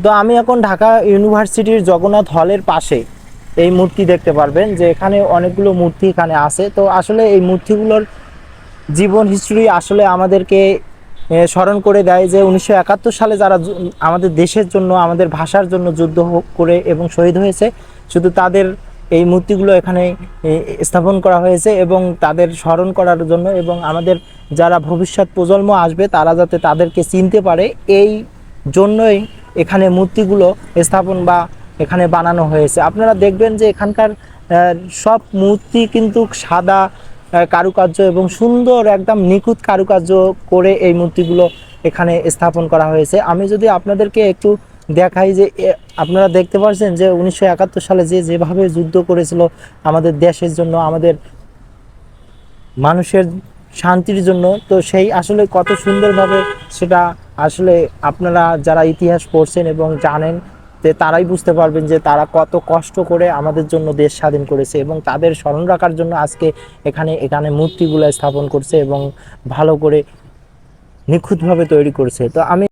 তো আমি এখন ঢাকা ইউনিভার্সিটির জগন্নাথ হলের পাশে এই মূর্তি দেখতে পারবেন যে এখানে অনেকগুলো মূর্তি এখানে আছে। তো আসলে এই মূর্তিগুলোর জীবন হিস্ট্রি আসলে আমাদেরকে স্মরণ করে দেয় যে উনিশশো একাত্তর সালে যারা আমাদের দেশের জন্য, আমাদের ভাষার জন্য যুদ্ধ করে এবং শহীদ হয়েছে, শুধু তাদের এই মূর্তিগুলো এখানে স্থাপন করা হয়েছে এবং তাদের স্মরণ করার জন্য এবং আমাদের যারা ভবিষ্যৎ প্রজন্ম আসবে, তারা যাতে তাদেরকে চিনতে পারে, এই জন্যই এখানে মূর্তিগুলো স্থাপন বা এখানে বানানো হয়েছে। আপনারা দেখবেন যে এখানকার সব মূর্তি কিন্তু সাদা কারুকার্য এবং সুন্দর একদম নিখুঁত কারুকার্য করে এই মূর্তিগুলো এখানে স্থাপন করা হয়েছে। আমি যদি আপনাদেরকে একটু দেখাই যে আপনারা দেখতে পাচ্ছেন যে উনিশশো একাত্তর সালে যে যেভাবে যুদ্ধ করেছিল আমাদের দেশের জন্য, আমাদের মানুষের শান্তির জন্য, তো সেই আসলে কত সুন্দরভাবে সেটা আসলে আপনারা যারা ইতিহাস পড়ছেন এবং জানেন যে তারাই বুঝতে পারবেন যে তারা কত কষ্ট করে আমাদের জন্য দেশ স্বাধীন করেছে এবং তাদের স্মরণ রাখার জন্য আজকে এখানে এখানে মূর্তিগুলো স্থাপন করছে এবং ভালো করে নিখুঁতভাবে তৈরি করছে। তো আমি